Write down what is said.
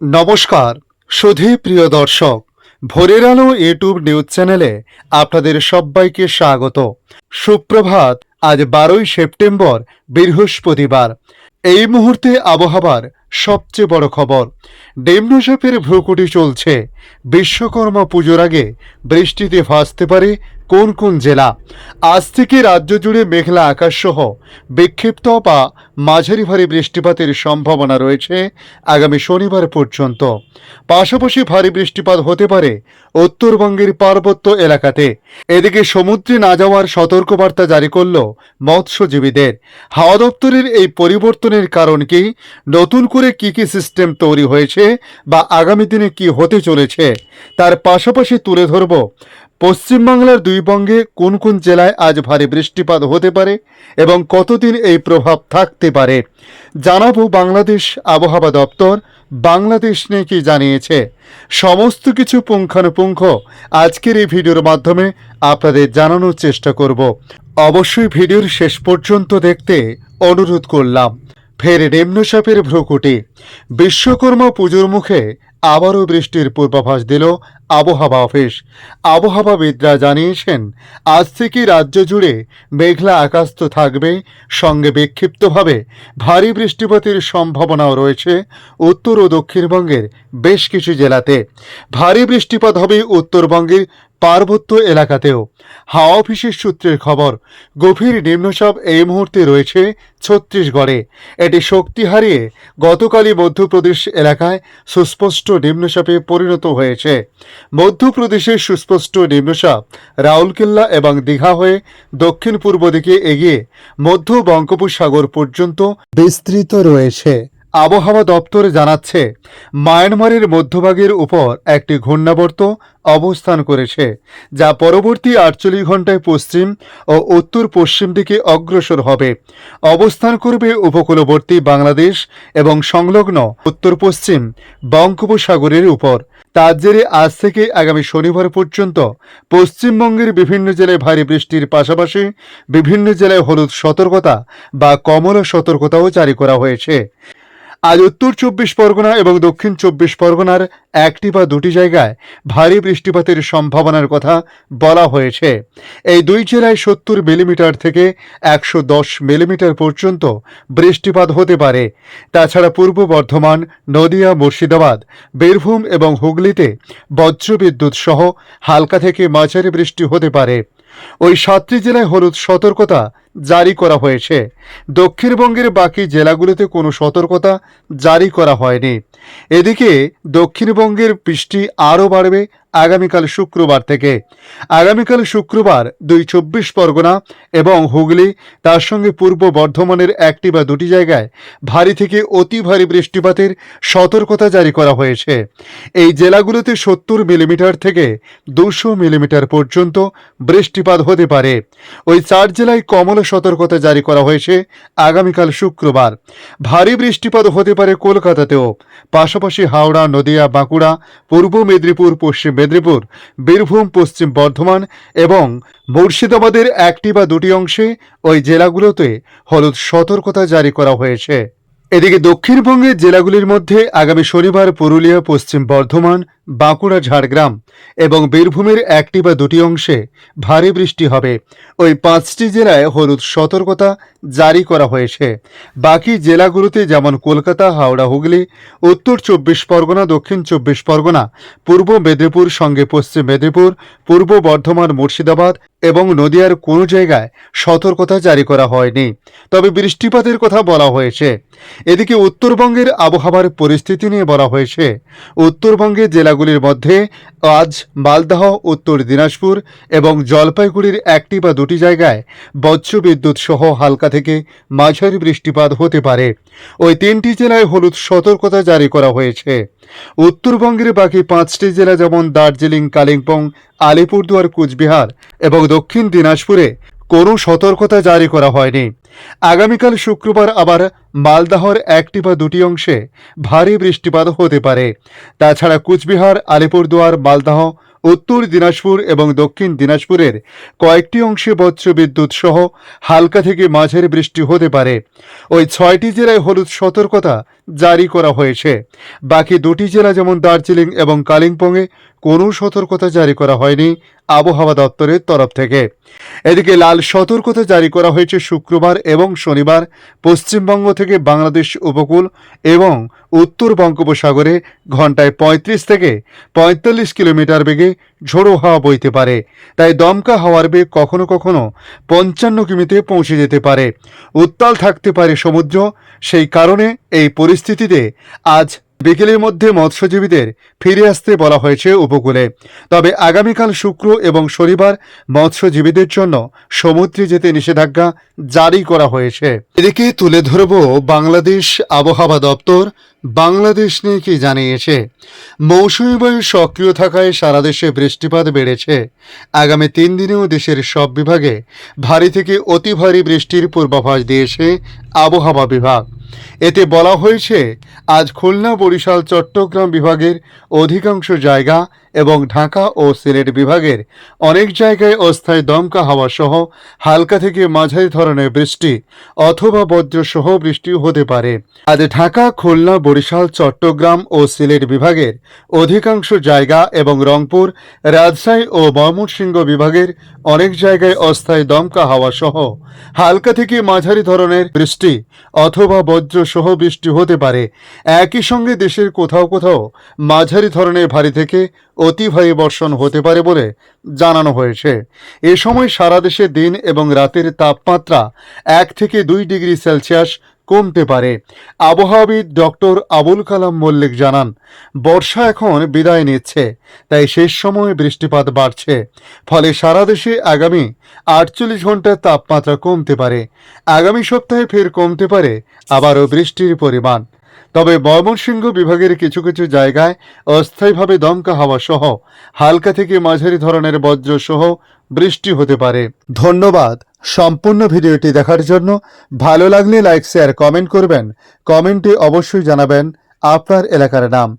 নমস্কার, সুধী প্রিয় দর্শক, ভোরের আলো ইউটিউব নিউজ চ্যানেলে আপনাদের সবাইকে স্বাগত। সুপ্রভাত, আজ বারোই সেপ্টেম্বর, বৃহস্পতিবার। এই মুহূর্তে আবহাওয়ার সবচেয়ে বড় খবর নিম্নচাপের ভ্রুকুটি চলছে। বিশ্বকর্মা পুজোর আগে বৃষ্টিতে ভাসতে পারে কোন কোন জেলা? আজ থেকে রাজ্য জুড়ে মেঘলা আকাশ সহ বিক্ষিপ্ত বা মাঝারি ভারী বৃষ্টিপাতের সম্ভাবনা রয়েছে আগামী শনিবার পর্যন্ত। পাশাপাশি ভারী বৃষ্টিপাত হতে পারে উত্তরবঙ্গের পার্বত্য এলাকাতে। এদিকে সমুদ্রে না যাওয়ার সতর্কবার্তা জারি করল মৎস্যজীবীদের। হাওয়া দপ্তরের এই পরিবর্তনের কারণ কি? নতুন করে কি কি সিস্টেম তৈরি হয়েছে বা আগামী দিনে কি হতে চলেছে? তার পাশাপাশি তুলে ধরব পশ্চিমবাংলার দুই বঙ্গে কোন কোন জেলায় আজ ভারী বৃষ্টিপাত হতে পারে এবং কতদিন এই প্রভাব থাকতে পারে? জানাব বাংলাদেশ আবহাওয়া দপ্তর। বাংলাদেশ নিয়ে কি জানিয়েছে? সমস্ত কিছু পুঙ্খানুপুঙ্খ আজকের এই ভিডিওর মাধ্যমে আপনাদের জানানোর চেষ্টা করব। অবশ্যই ভিডিওর শেষ পর্যন্ত দেখতে অনুরোধ করলাম। ফের নিম্নচাপের ভ্রুকুটি। বিশ্বকর্মা পুজোর মুখে আবারও বৃষ্টির পূর্বাভাস দিল আবহাওয়া অফিস। আবহাওয়াবিদরা জানিয়েছেন, আজ থেকে রাজ্য জুড়ে মেঘলা আকাশ তো থাকবে সঙ্গে বিক্ষিপ্তভাবে ভারী বৃষ্টিপাতের সম্ভাবনাও রয়েছে উত্তর ও দক্ষিণবঙ্গের বেশ কিছু জেলাতে। ভারী বৃষ্টিপাত হবে উত্তরবঙ্গের পার্বত্য এলাকাতেও। হাওয়া অফিসের সূত্রের খবর, গভীর নিম্নচাপ এই মুহূর্তে রয়েছে ছত্তিশগড়ে। এটি শক্তি হারিয়ে গতকালই মধ্যপ্রদেশ এলাকায় সুস্পষ্ট নিম্নচাপে পরিণত হয়েছে। মধ্যপ্রদেশের সুস্পষ্ট নিম্নচাপ রাউরকেল্লা এবং দীঘা হয়ে দক্ষিণ পূর্ব দিকে এগিয়ে মধ্য বঙ্গোপসাগর পর্যন্ত বিস্তৃত রয়েছে। আবহাওয়া দপ্তর জানাচ্ছে, মায়ানমারের মধ্যভাগের উপর একটি ঘূর্ণাবর্ত অবস্থান করেছে, যা পরবর্তী আটচল্লিশ ঘন্টায় পশ্চিম ও উত্তর পশ্চিম দিকে অগ্রসর হবে। অবস্থান করবে উপকূলবর্তী বাংলাদেশ এবং সংলগ্ন উত্তর পশ্চিম বঙ্গোপসাগরের উপর। তার জেরে আজ থেকে আগামী শনিবার পর্যন্ত পশ্চিমবঙ্গের বিভিন্ন জেলায় ভারী বৃষ্টির পাশাপাশি বিভিন্ন জেলায় হলুদ সতর্কতা বা কমলা সতর্কতাও জারি করা হয়েছে। আজ উত্তর চব্বিশ পরগনা এবং দক্ষিণ চব্বিশ পরগনার একটি বা দুটি জায়গায় ভারী বৃষ্টিপাতের সম্ভাবনার কথা বলা হয়েছে। এই দুই জেলায় সত্তর মিলিমিটার থেকে একশো দশ মিলিমিটার পর্যন্ত বৃষ্টিপাত হতে পারে। তাছাড়া পূর্ব বর্ধমান, নদিয়া, মুর্শিদাবাদ, বীরভূম এবং হুগলিতে বজ্রবিদ্যুৎ সহ হালকা থেকে মাঝারি বৃষ্টি হতে পারে। ওই সাতটি জেলায় হলুদ সতর্কতা জারি করা হয়েছে। দক্ষিণবঙ্গের বাকি জেলাগুলোতে কোনো সতর্কতা জারি করা হয়নি। এদিকে দক্ষিণবঙ্গের বৃষ্টি আরও বাড়বে আগামীকাল শুক্রবার থেকে। আগামীকাল শুক্রবার দুই চব্বিশ পরগনা এবং হুগলি, তার সঙ্গে পূর্ব বর্ধমানের একটি বা দুটি জায়গায় ভারী থেকে অতি ভারী বৃষ্টিপাতের সতর্কতা জারি করা হয়েছে। এই জেলাগুলোতে সত্তর মিলিমিটার থেকে দুশো মিলিমিটার পর্যন্ত বৃষ্টিপাত হতে পারে। ওই চার জেলায় কমলা সতর্কতা জারি করা হয়েছে আগামীকাল শুক্রবার। ভারী বৃষ্টিপাত হতে পারে কলকাতাতেও। পাশাপাশি হাওড়া, নদিয়া, বাঁকুড়া, পূর্ব মেদিনীপুর, পশ্চিম মেদিনীপুর, বীরভূম, পশ্চিম বর্ধমান এবং মুর্শিদাবাদের একটি বা দুটি অংশে ওই জেলাগুলোতে হলুদ সতর্কতা জারি করা হয়েছে। এদিকে দক্ষিণবঙ্গের জেলাগুলির মধ্যে আগামী শনিবার, পুরুলিয়া, পশ্চিম বর্ধমান বাঁকুড়া, ঝাড়গ্রাম এবং বীরভূমের একটি বা দুটি অংশে ভারী বৃষ্টি হবে। ওই পাঁচটি জেলায় হলুদ সতর্কতা জারি করা হয়েছে। বাকি জেলাগুলোতে যেমন কলকাতা, হাওড়া, হুগলি, উত্তর চব্বিশ পরগনা, দক্ষিণ চব্বিশ পরগনা, পূর্ব মেদিনীপুর, সঙ্গে পশ্চিম মেদিনীপুর, পূর্ব বর্ধমান, মুর্শিদাবাদ এবং নদিয়ার কোনো জায়গায় সতর্কতা জারি করা হয়নি। তবে বৃষ্টিপাতের কথা বলা হয়েছে। এদিকে উত্তরবঙ্গের আবহাওয়ার পরিস্থিতি নিয়ে বলা হয়েছে। উত্তরবঙ্গের জেলাগুলির মধ্যে আজ মালদহ, উত্তর দিনাজপুর এবং জলপাইগুড়ির একটি বা দুটি জায়গায় বজ্রবিদ্যুৎ সহ হালকা থেকে মাঝারি বৃষ্টিপাত হতে পারে। ওই তিনটি জেলায় হলুদ সতর্কতা জারি করা হয়েছে। উত্তরবঙ্গের বাকি পাঁচটি জেলা যেমন দার্জিলিং, কালিম্পং, আলিপুরদুয়ার, কুচবিহার এবং দক্ষিণ দিনাজপুরে কোনো সতর্কতা জারি করা হয়নি। আগামীকাল শুক্রবার আবার মালদাহর একটি বা দুটি অংশে ভারী বৃষ্টিপাত হতে পারে। তাছাড়া কুচবিহার, আলিপুরদুয়ার, মালদাহ, উত্তর দিনাজপুর এবং দক্ষিণ দিনাজপুরের কয়েকটি অংশে বজ্র বিদ্যুৎ সহ হালকা থেকে মাঝের বৃষ্টি হতে পারে। ওই ছয়টি জেলায় হলুদ সতর্কতা জারি করা হয়েছে। বাকি দুটি জেলা যেমন দার্জিলিং এবং কালিম্পংয়ে কোনো সতর্কতা জারি করা হয়নি আবহাওয়া দপ্তরের তরফ থেকে। এদিকে লাল সতর্কতা জারি করা হয়েছে শুক্রবার এবং শনিবার পশ্চিমবঙ্গ থেকে বাংলাদেশ উপকূল এবং উত্তর বঙ্গোপসাগরে ঘন্টায় পঁয়ত্রিশ থেকে পঁয়তাল্লিশ কিলোমিটার বেগে ঝোড়ো হাওয়া বইতে পারে। তাই দমকা হাওয়ার বেগ কখনো কখনো পঞ্চান্ন কিমিতে পৌঁছে যেতে পারে। উত্তাল থাকতে পারে সমুদ্র, সেই কারণে এই পরিস্থিতিতে আজ বিকেলের মধ্যে মৎস্যজীবীদের ফিরে আসতে বলা হয়েছে উপকূলে। তবে আগামীকাল শুক্র এবং শনিবার মৎস্যজীবীদের জন্য সমুদ্রে যেতে নিষেধাজ্ঞা জারি করা হয়েছে। এদিকে তুলে ধরব বাংলাদেশ আবহাওয়া দপ্তর। বাংলাদেশ নিয়ে কি জানিয়েছে? মৌসুমী বায়ু সক্রিয় থাকায় সারা দেশে বৃষ্টিপাত বেড়েছে। আগামী তিন দিনেও দেশের সব বিভাগে ভারী থেকে অতি ভারী বৃষ্টির পূর্বাভাস দিয়েছে আবহাওয়া বিভাগ। এতে বলা হয়েছে আজ খুলনা বরিশাল চট্টগ্রাম বিভাগের অধিকাংশ জায়গা এবং ঢাকা ও সিলেট বিভাগের অনেক জায়গায় অস্থায়ী দমকা হাওয়া সহ হালকা থেকে মাঝারি ধরনের বৃষ্টি অথবা বজ্রসহ বৃষ্টি হতে পারে। আজ ঢাকা, খুলনা, বরিশাল, চট্টগ্রাম ও সিলেট বিভাগের অধিকাংশ জায়গা এবং রংপুর, রাজশাহী ও ময়মনসিংহ বিভাগের অনেক জায়গায় অস্থায়ী দমকা হাওয়া সহ হালকা থেকে মাঝারি ধরনের বৃষ্টি অথবা বজ্রসহ বৃষ্টি হতে পারে। একই সঙ্গে দেশের কোথাও কোথাও মাঝারি ধরনের ভারী থেকে অতি বর্ষণ হতে পারে বলে জানানো হয়েছে। এ সময় সারা দেশে দিন এবং রাতের তাপমাত্রা এক থেকে দুই ডিগ্রি সেলসিয়াস কমতে পারে। আবহাওয়াবিদ ডক্টর আবুল কালাম মল্লিক জানান, বর্ষা এখন বিদায় নিচ্ছে, তাই শেষ সময়ে বৃষ্টিপাত বাড়ছে। ফলে সারা দেশে আগামী আটচল্লিশ ঘণ্টার তাপমাত্রা কমতে পারে। আগামী সপ্তাহে ফের কমতে পারে, আবারও বৃষ্টির পরিমাণ। তবে ময়মনসিংহ বিভাগের কিছু কিছু জায়গায় অস্থায়ীভাবে দমকা হাওয়া সহ হালকা থেকে মাঝারি ধরনের বজ্র সহ বৃষ্টি হতে পারে। ধন্যবাদ। সম্পূর্ণ ভিডিওটি দেখার জন্য ভালো লাগলে লাইক, শেয়ার, কমেন্ট করবেন। কমেন্টে অবশ্যই জানাবেন আপনার এলাকার নাম।